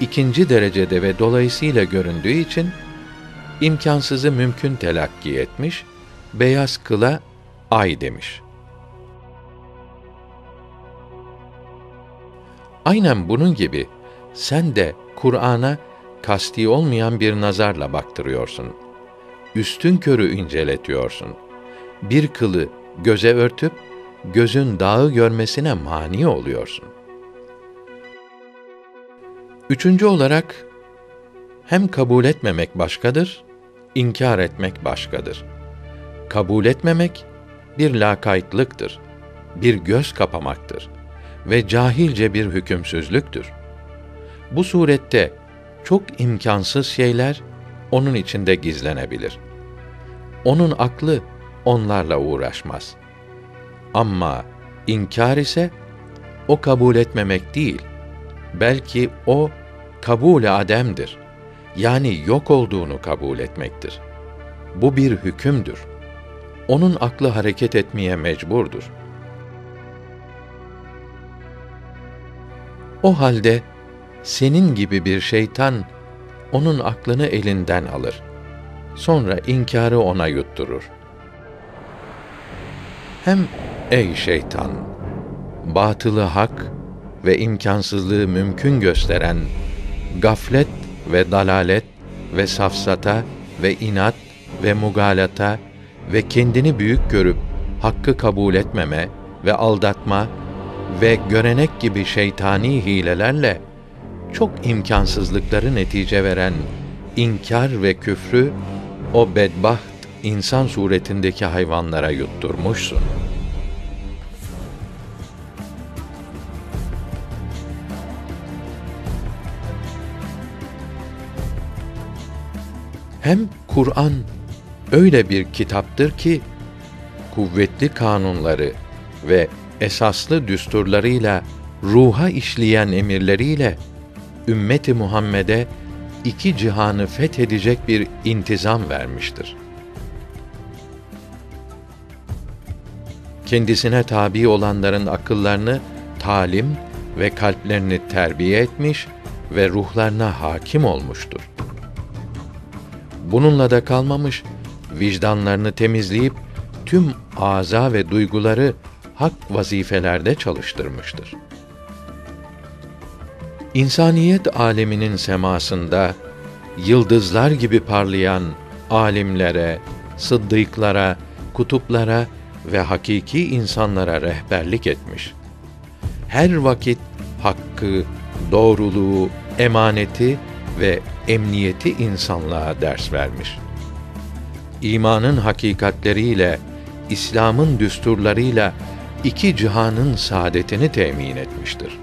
ikinci derecede ve dolayısıyla göründüğü için imkansızı mümkün telakki etmiş, beyaz kıla ay demiş. Aynen bunun gibi sen de Kur'an'a kasti olmayan bir nazarla baktırıyorsun. Üstün körü inceletiyorsun. Bir kılı göze örtüp gözün dağı görmesine mani oluyorsun. Üçüncü olarak hem kabul etmemek başkadır, inkar etmek başkadır. Kabul etmemek bir lakaytlıktır, bir göz kapamaktır ve cahilce bir hükümsüzlüktür. Bu surette çok imkansız şeyler onun içinde gizlenebilir. Onun aklı onlarla uğraşmaz. Ama inkar ise o kabul etmemek değil, belki o kabul ademdir. Yani yok olduğunu kabul etmektir. Bu bir hükümdür. Onun aklı hareket etmeye mecburdur. O halde senin gibi bir şeytan onun aklını elinden alır. Sonra inkarı ona yutturur. Hem ey şeytan, batılı hak ve imkansızlığı mümkün gösteren gaflet ve dalalet ve safsata ve inat ve mugalata ve kendini büyük görüp hakkı kabul etmeme ve aldatma ve görenek gibi şeytani hilelerle çok imkansızlıkları netice veren inkar ve küfrü o bedbaht insan suretindeki hayvanlara yutturmuşsun. Hem Kur'an öyle bir kitaptır ki kuvvetli kanunları ve esaslı düsturlarıyla ruha işleyen emirleriyle ümmeti Muhammed'e iki cihanı fethedecek bir intizam vermiştir. Kendisine tabi olanların akıllarını talim ve kalplerini terbiye etmiş ve ruhlarına hakim olmuştur. Bununla da kalmamış, vicdanlarını temizleyip tüm aza ve duyguları hak vazifelerde çalıştırmıştır. İnsaniyet aleminin semasında yıldızlar gibi parlayan alimlere, sıddıklara, kutuplara ve hakiki insanlara rehberlik etmiş. Her vakit hakkı, doğruluğu, emaneti ve emniyeti insanlığa ders vermiş. İmanın hakikatleriyle, İslam'ın düsturlarıyla iki cihanın saadetini temin etmiştir.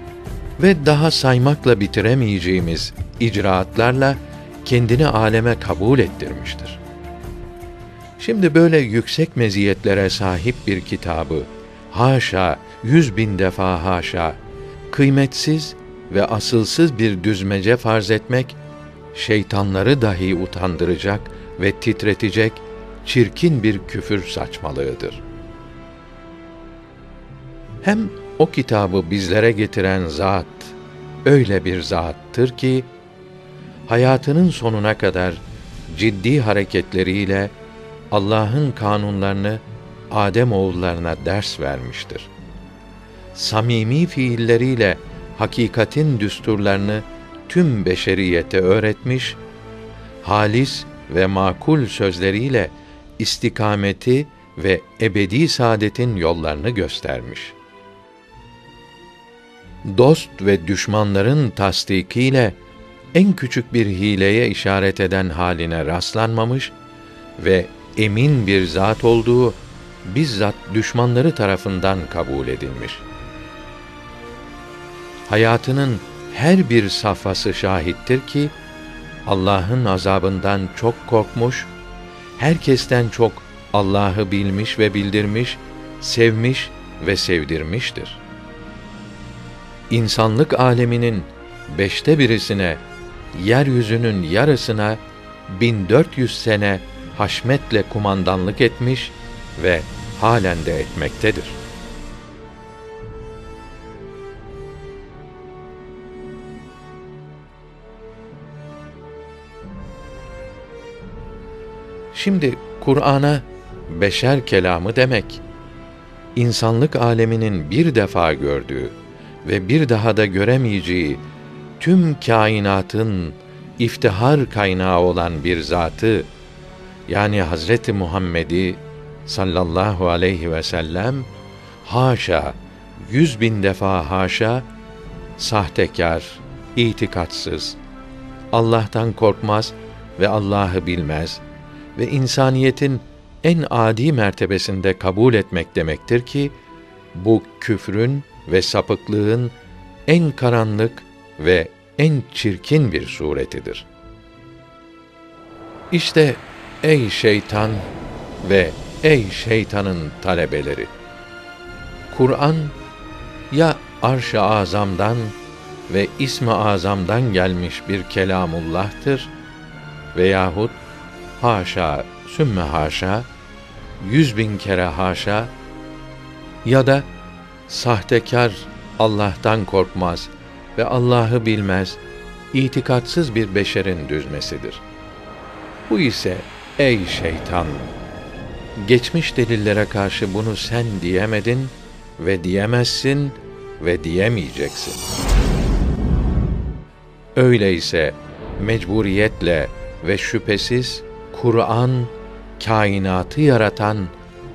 Ve daha saymakla bitiremeyeceğimiz icraatlarla kendini aleme kabul ettirmiştir. Şimdi böyle yüksek meziyetlere sahip bir kitabı, haşa, yüz bin defa haşa, kıymetsiz ve asılsız bir düzmece farz etmek, şeytanları dahi utandıracak ve titretecek çirkin bir küfür saçmalığıdır. Hem o kitabı bizlere getiren zat öyle bir zattır ki hayatının sonuna kadar ciddi hareketleriyle Allah'ın kanunlarını Adem oğullarına ders vermiştir. Samimi fiilleriyle hakikatin düsturlarını tüm beşeriyete öğretmiş, halis ve makul sözleriyle istikameti ve ebedi saadetin yollarını göstermiş. Dost ve düşmanların tasdikiyle en küçük bir hileye işaret eden haline rastlanmamış ve emin bir zat olduğu bizzat düşmanları tarafından kabul edilmiş. Hayatının her bir safhası şahittir ki Allah'ın azabından çok korkmuş, herkesten çok Allah'ı bilmiş ve bildirmiş, sevmiş ve sevdirmiştir. İnsanlık aleminin beşte birisine, yeryüzünün yarısına 1400 sene haşmetle kumandanlık etmiş ve halen de etmektedir. Şimdi Kur'an'a beşer kelamı demek insanlık aleminin bir defa gördüğü ve bir daha da göremeyeceği tüm kainatın iftihar kaynağı olan bir zatı yani Hazreti Muhammed'i sallallahu aleyhi ve sellem haşa yüz bin defa haşa sahtekar, itikatsız, Allah'tan korkmaz ve Allah'ı bilmez ve insaniyetin en adi mertebesinde kabul etmek demektir ki bu küfrün ve sapıklığın en karanlık ve en çirkin bir suretidir. İşte ey şeytan ve ey şeytanın talebeleri. Kur'an ya arş-ı azamdan ve ism-i azamdan gelmiş bir kelamullah'tır veyahut haşa sümme haşa yüz bin kere haşa ya da sahtekar Allah'tan korkmaz ve Allah'ı bilmez, itikatsız bir beşerin düzmesidir. Bu ise ey şeytan, geçmiş delillere karşı bunu sen diyemedin ve diyemezsin ve diyemeyeceksin. Öyleyse mecburiyetle ve şüphesiz Kur'an kainatı yaratan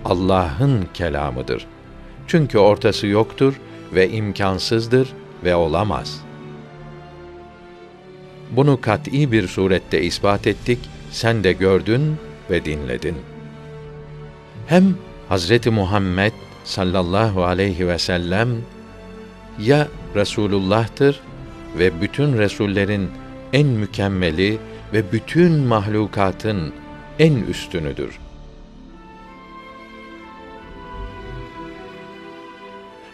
Allah'ın kelamıdır. Çünkü ortası yoktur ve imkansızdır ve olamaz. Bunu kat'î bir surette ispat ettik, sen de gördün ve dinledin. Hem Hazreti Muhammed sallallahu aleyhi ve sellem ya Resulullah'tır ve bütün resullerin en mükemmeli ve bütün mahlukatın en üstünüdür.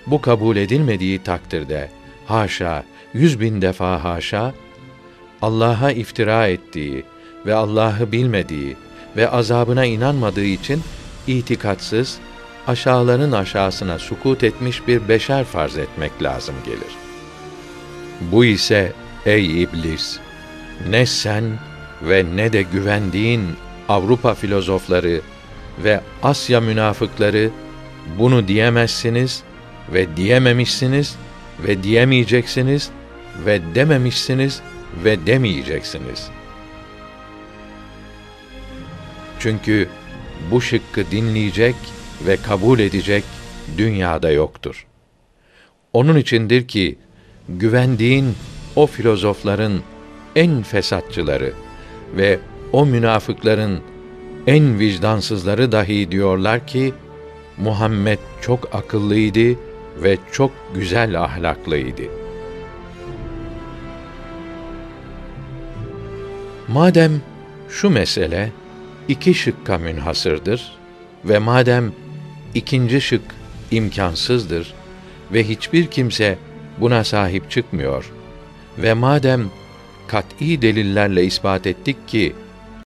Bu kabul edilmediği takdirde haşa, yüz bin defa haşa, Allah'a iftira ettiği ve Allah'ı bilmediği ve azabına inanmadığı için itikatsız, aşağıların aşağısına sukut etmiş bir beşer farz etmek lazım gelir. Bu ise ey iblis, ne sen ve ne de güvendiğin Avrupa filozofları ve Asya münafıkları bunu diyemezsiniz ve diyememişsiniz ve diyemeyeceksiniz ve dememişsiniz ve demeyeceksiniz. Çünkü bu şıkkı dinleyecek ve kabul edecek dünyada yoktur. Onun içindir ki güvendiğin o filozofların en fesatçıları ve o münafıkların en vicdansızları dahi diyorlar ki Muhammed çok akıllıydı ve çok güzel ahlaklıydı. Madem şu mesele iki şıkka münhasırdır ve madem ikinci şık imkansızdır ve hiçbir kimse buna sahip çıkmıyor ve madem kat'î delillerle ispat ettik ki